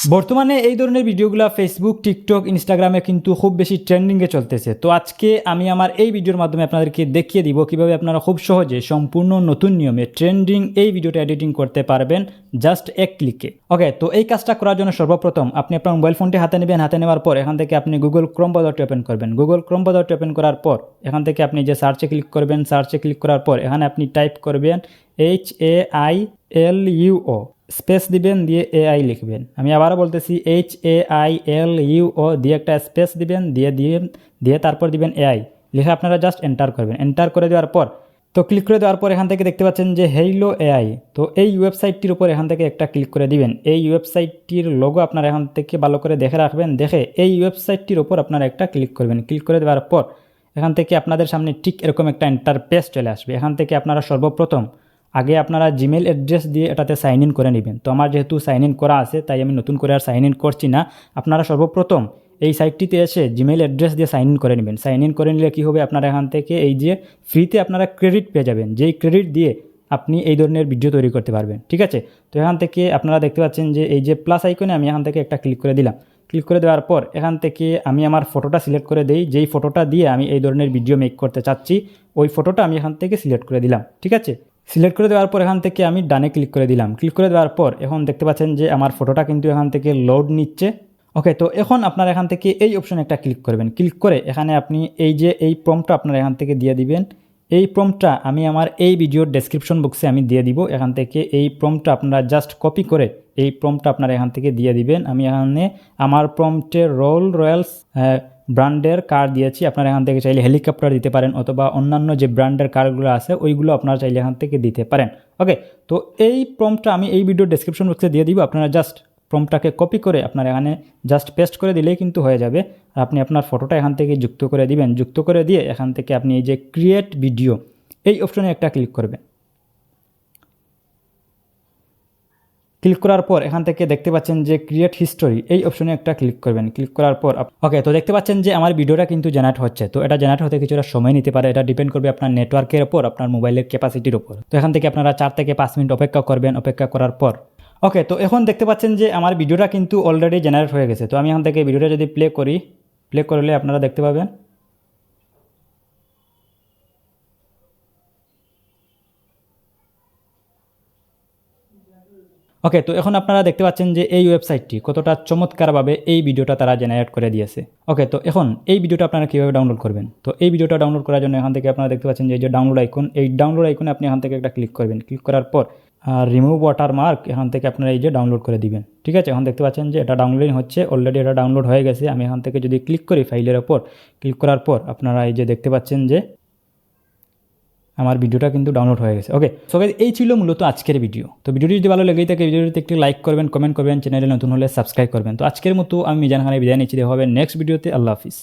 বর্তমানে এই ধরনের ভিডিওগুলো ফেসবুক টিকটক ইনস্টাগ্রামে কিন্তু খুব বেশি ট্রেন্ডিংয়ে চলতেছে। তো আজকে আমি আমার এই ভিডিওর মাধ্যমে আপনাদেরকে দেখিয়ে দিব কীভাবে আপনারা খুব সহজে সম্পূর্ণ নতুন নিয়মে ট্রেন্ডিং এই ভিডিওটা এডিটিং করতে পারবেন জাস্ট এক ক্লিকে ওকে তো এই কাজটা করার জন্য সর্বপ্রথম আপনি আপনার মোবাইল ফোনটি হাতে নেবেন, হাতে নেওয়ার পর এখান থেকে আপনি গুগল ক্রোম বাজারটি ওপেন করবেন। গুগল ক্রোম বাজারটি ওপেন করার পর এখান থেকে আপনি যে সার্চে ক্লিক করবেন সার্চে ক্লিক করার পর এখানে আপনি টাইপ করবেন H A I L U O space দিবেন দিয়ে এআই লিখবেন। আমি আবারও বলতেছি H A I L U O দিয়ে একটা স্পেস দিবেন, দিয়ে দিয়ে দিয়ে তারপর দিবেন এআই লিখে আপনারা জাস্ট এন্টার করবেন। এন্টার করে দেওয়ার পর, তো ক্লিক করে দেওয়ার পর এখান থেকে দেখতে পাচ্ছেন যে হেইলো এআই তো এই ওয়েবসাইটটির উপর এখান থেকে একটা ক্লিক করে দিবেন। এই ওয়েবসাইটটির লোগো আপনারা এখান থেকে ভালো করে দেখে রাখবেন, দেখে এই ওয়েবসাইটটির উপর আপনারা একটা ক্লিক করবেন। ক্লিক করে দেওয়ার পর এখান থেকে আপনাদের সামনে ঠিক এরকম একটা ইন্টারপেস চলে আসবে। এখান থেকে আপনারা সর্বপ্রথম আগে আপনারা জিমেল অ্যাড্রেস দিয়ে এটাতে সাইন ইন করে নেবেন। তো আমার যেহেতু সাইন ইন করা আছে, তাই আমি নতুন করে আর সাইন ইন করছি না। আপনারা সর্বপ্রথম এই সাইটটিতে এসে জিমেল অ্যাড্রেস দিয়ে সাইন ইন করে নেবেন। সাইন ইন করে নিলে কী হবে? আপনারা এখান থেকে এই যে ফ্রিতে আপনারা ক্রেডিট পেয়ে যাবেন। যেই ক্রেডিট দিয়ে আপনি এই ধরনের ভিডিও তৈরি করতে পারবেন। ঠিক আছে? তো এখান থেকে আপনারা দেখতে পাচ্ছেন যে এই যে প্লাস আইকনে আমি এখান থেকে একটা ক্লিক করে দিলাম। ক্লিক করে দেওয়ার পর এখান থেকে আমি আমার ফটোটা সিলেক্ট করে দিই। যেই ফটোটা দিয়ে আমি এই ধরনের ভিডিও মেক করতে চাচ্ছি, ওই ফটোটা আমি এখান থেকে সিলেক্ট করে দিলাম। ঠিক আছে? সিলেক্ট করে দেওয়ার পর এখান থেকে আমি ডানে ক্লিক করে দিলাম। ক্লিক করে দেওয়ার পর এখন দেখতে পাচ্ছেন যে আমার ফটোটা কিন্তু এখান থেকে লোড নিচ্ছে। ওকে তো এখন আপনারা এখান থেকে এই অপশনে একটা ক্লিক করবেন। ক্লিক করে এখানে আপনি এই যে এই প্রমটা আপনারা এখান থেকে দিয়ে দিবেন। এই প্রমটা আমি আমার এই ভিডিওর ডেসক্রিপশন বক্সে আমি দিয়ে দিব। এখান থেকে এই প্রমটা আপনারা জাস্ট কপি করে এই প্রমটা আপনারা এখান থেকে দিয়ে দিবেন। আমি এখানে আমার প্রমটে রোল রয়্যালস ব্র্যান্ডের কার দিয়েছি, আপনারা এখান থেকে চাইলে হেলিকপ্টার দিতে পারেন অথবা অন্যান্য যে ব্র্যান্ডের কারগুলো আছে, ওইগুলো আপনারা চাইলে এখান থেকে দিতে পারেন। ওকে তো এই প্রমটা আমি এই ভিডিও ডেসক্রিপশন বক্সে দিয়ে দিব। আপনারা জাস্ট প্রমটাকে কপি করে আপনার এখানে জাস্ট পেস্ট করে দিলেই কিন্তু হয়ে যাবে। আপনি আপনার ফটোটা এখান থেকে যুক্ত করে দিবেন। যুক্ত করে দিয়ে এখান থেকে আপনি এই যে ক্রিয়েট ভিডিও এই অপশনে একটা ক্লিক করবেন। ক্লিক করার পর এখান থেকে দেখতে পাচ্ছেন যে ক্রিয়েট হিস্টোরি এই অপশনে একটা ক্লিক করবেন। ক্লিক করার পর ওকে তো দেখতে পাচ্ছেন যে আমার ভিডিওটা কিন্তু জেনারেট হচ্ছে। তো এটা জেনারেট হতে কিছুটা সময় নিতে পারে। এটা ডিপেন্ড করবে আপনার নেটওয়ার্কের ওপর আপনার মোবাইলের ক্যাপাসিটির ওপর তো এখান থেকে আপনারা চার থেকে পাঁচ মিনিট অপেক্ষা করবেন, অপেক্ষা করার পর। ওকে তো এখন দেখতে পাচ্ছেন যে আমার ভিডিওটা কিন্তু অলরেডি জেনারেট হয়ে গেছে। তো আমি এখান থেকে ভিডিওটা যদি প্লে করি প্লে করলে আপনারা দেখতে পাবেন ওকে তো এখন আপনারা দেখতে পাচ্ছেন যে এই ওয়েবসাইটটি কতটা চমৎকারভাবে এই ভিডিওটা তারা জেনারেট করে দিয়েছে। ওকে তো এখন এই ভিডিওটা আপনারা কীভাবে ডাউনলোড করবেন? তো এই ভিডিওটা ডাউনলোড করার জন্য এখান থেকে আপনারা দেখতে পাচ্ছেন যে যে ডাউনলোড আইকন এই ডাউনলোড আইকনে আপনি এখান থেকে একটা ক্লিক করবেন। ক্লিক করার পর রিমুভ ওয়াটার মার্ক এখান থেকে আপনারা এই যে ডাউনলোড করে দিবেন। ঠিক আছে? এখন দেখতে পাচ্ছেন যে এটা ডাউনলোডিং হচ্ছে অলরেডি এটা ডাউনলোড হয়ে গেছে। আমি এখান থেকে যদি ক্লিক করি ফাইলের ওপর ক্লিক করার পর আপনারা এই যে দেখতে পাচ্ছেন যে আমার ভিডিওটা কিন্তু ডাউনলোড হয়ে গেছে। ওকে সো এই ছিল মূলত আজকের ভিডিও তো ভিডিওটি যদি ভালো লেগেই থাকে ভিডিওটিতে একটি লাইক করবেন কমেন্ট করবেন চ্যানেলে নতুন হলে সাবস্ক্রাইব করবেন। তো আজকের মতো আমি মিজান খানে বিদায় নিচ্ছি। দেখা হবে নেক্সট ভিডিওতে আল্লাহ হাফিজ।